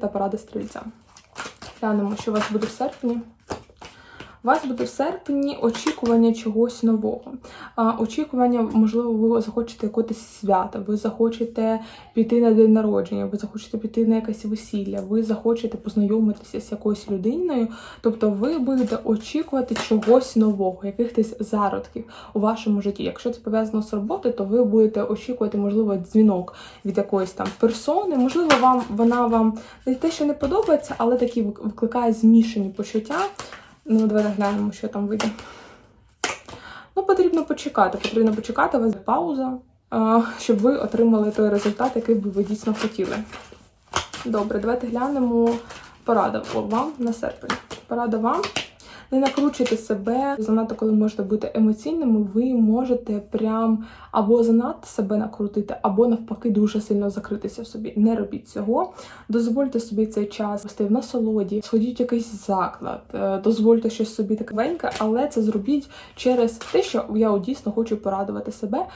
та паради стрільця. Глянемо, що у вас буде в серпні. У вас буде в серпні очікування чогось нового. Очікування, можливо, ви захочете якогось свята, ви захочете піти на день народження, ви захочете піти на якесь весілля, ви захочете познайомитися з якоюсь людиною. Тобто ви будете очікувати чогось нового, якихось зародків у вашому житті. Якщо це пов'язано з роботою, то ви будете очікувати, можливо, дзвінок від якоїсь там персони. Можливо, вам вона вам не те, що не подобається, але такі викликає змішані почуття. Ну, давайте глянемо, що там вийде. Ну, потрібно почекати. Потрібно почекати у вас пауза, щоб ви отримали той результат, який би ви дійсно хотіли. Добре, давайте глянемо порада вам на серпень. Порада вам. Не накручуйте себе занадто, коли можете бути емоційними, ви можете прям або занадто себе накрутити, або навпаки дуже сильно закритися в собі. Не робіть цього. Дозвольте собі цей час вести в насолоді, сходіть в якийсь заклад, е, дозвольте щось собі таке але це зробіть через те, що я дійсно хочу порадувати себе,